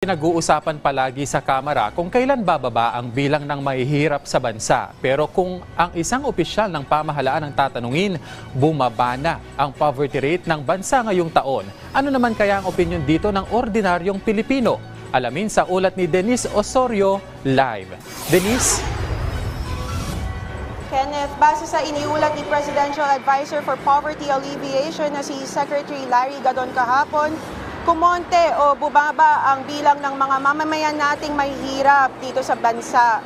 Pinag-uusapan palagi sa Kamara kung kailan bababa ang bilang ng mahihirap sa bansa. Pero kung ang isang opisyal ng pamahalaan ang tatanungin, bumaba na ang poverty rate ng bansa ngayong taon. Ano naman kaya ang opinion dito ng ordinaryong Pilipino? Alamin sa ulat ni Denise Osorio live. Denise? Kenneth, base sa iniulat ni Presidential Advisor for Poverty Alleviation na si Secretary Larry Gadon kahapon, kumonte o bubaba ang bilang ng mga mamamayan nating mahihirap dito sa bansa.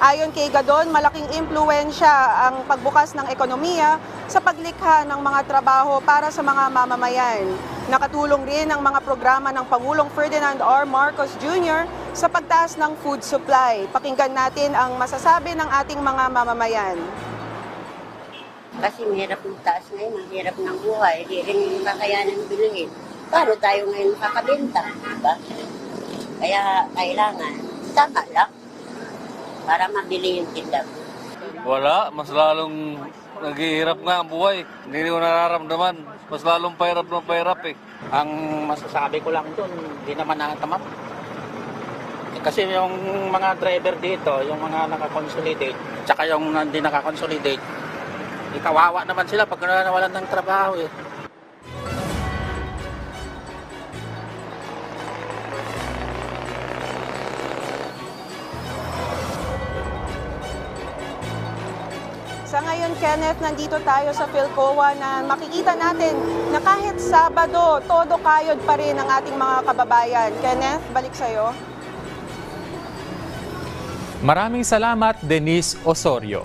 Ayon kay Gadon, malaking impluensya ang pagbukas ng ekonomiya sa paglikha ng mga trabaho para sa mga mamamayan. Nakatulong rin ang mga programa ng Pangulong Ferdinand R. Marcos Jr. sa pagtaas ng food supply. Pakinggan natin ang masasabi ng ating mga mamamayan. Kasi mahirap ng taas ngayon, ang hirap ng buhay, hindi rin kakayanan bilhin. Paano tayo ngayon makakabenta? Diba? Kaya kailangan, tama lang para mabili yung tinda. Wala, mas lalong naghihirap nga ang buhay. Hindi ko nararamdaman. Mas lalong pahirap ng pahirap eh. Ang masasabi ko lang doon, hindi naman nakatamap. Eh, Kasi yung mga driver dito, yung mga nakakonsolidate, tsaka yung hindi nakakonsolidate, ikawawa naman sila pag nawalan ng trabaho eh. Sa ngayon, Kenneth, nandito tayo sa Philcoa na makikita natin na kahit Sabado, todo kayod pa rin ang ating mga kababayan. Kenneth, balik sa'yo. Maraming salamat, Denise Osorio.